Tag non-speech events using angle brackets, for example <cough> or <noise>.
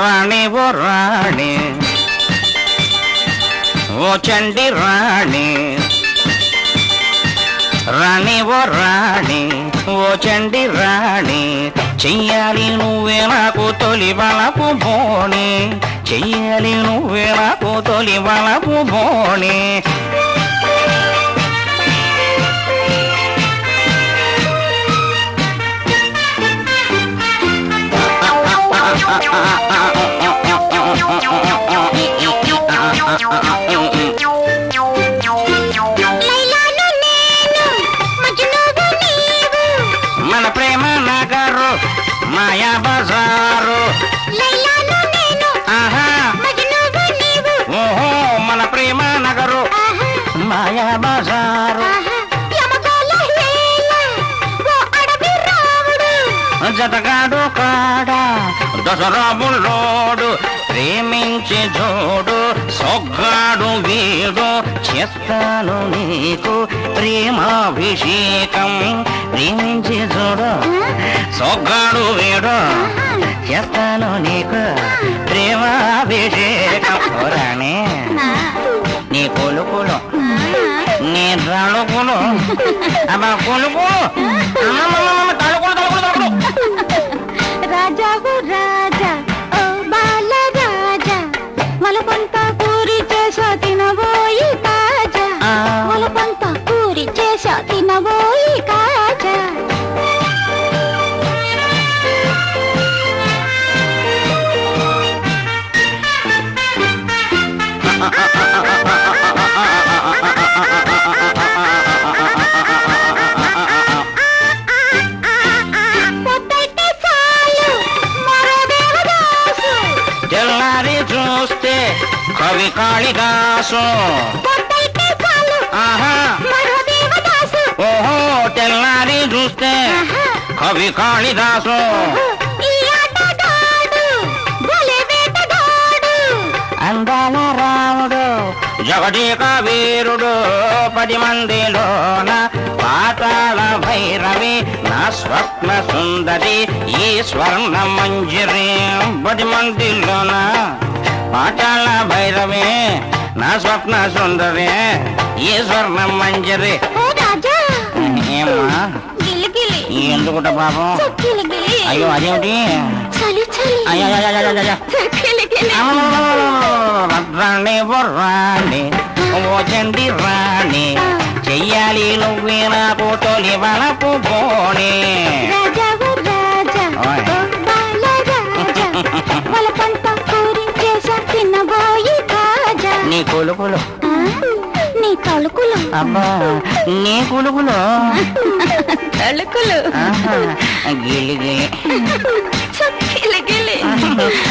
రాణి ఓ రాణి. ఓ చండి రాణి. రాణి ఓ రాణి. ఓ చండి రాణి. చెయ్యాలి నువ్వే నాకు తొలి వలపు బోణి చెయ్యాలి నువ్వే నాకు తొలి వలపు బోణి లైలాను <laughs> బజారు ఓహో మన ప్రేమ నగరు. మాయా బజారు. జతగాడు కాడా. దసరాబుల్లోడు ప్రేమించి జోడు. సొగ్గాడు వీడు చేస్తాను నీకు ప్రేమాభిషేకం. ప్రేమించి చూడు. సొగ్గాడు వీడు చేస్తాను నీకు ప్రేమాభిషేకం. రాణి నీ కొలుకులు నీ తలుకులు అబ్బా కొలుకులు. అమ్మమ్మమ్మమ్మ, తలుకులు తలుకులు తలుకులు. పూరి చేసా తినబోయి తెల్లారి చూస్తే కవి కాళిదాసు. ఆహా కవి కాళిదాసు. అందాల రాముడు జగదీక వీరుడు పది మందిలోన పాతాళ భైరవి నా స్వప్న సుందరి ఈ స్వర్ణ మంజరి పది మందిలోన పాతాళ భైరవి నా స్వప్న సుందరి ఈ స్వర్ణ మంజరి. ఓ గిలిగిలి ఎందుకుట పాపం? గిలిగిలి అయ్యో అదేమిటి? చలి చలి. అయ్యో అయ్యో. గిలిగిలి రాణి ఓ రాణి ఓ చండి రాణి. చెయ్యాలి నువ్వే నాకు తొలి వలపు పోనీ రాజా ఓ అబ్బా నీ కులుకులు తళుకులు గిలిగిలి గిలిగిలి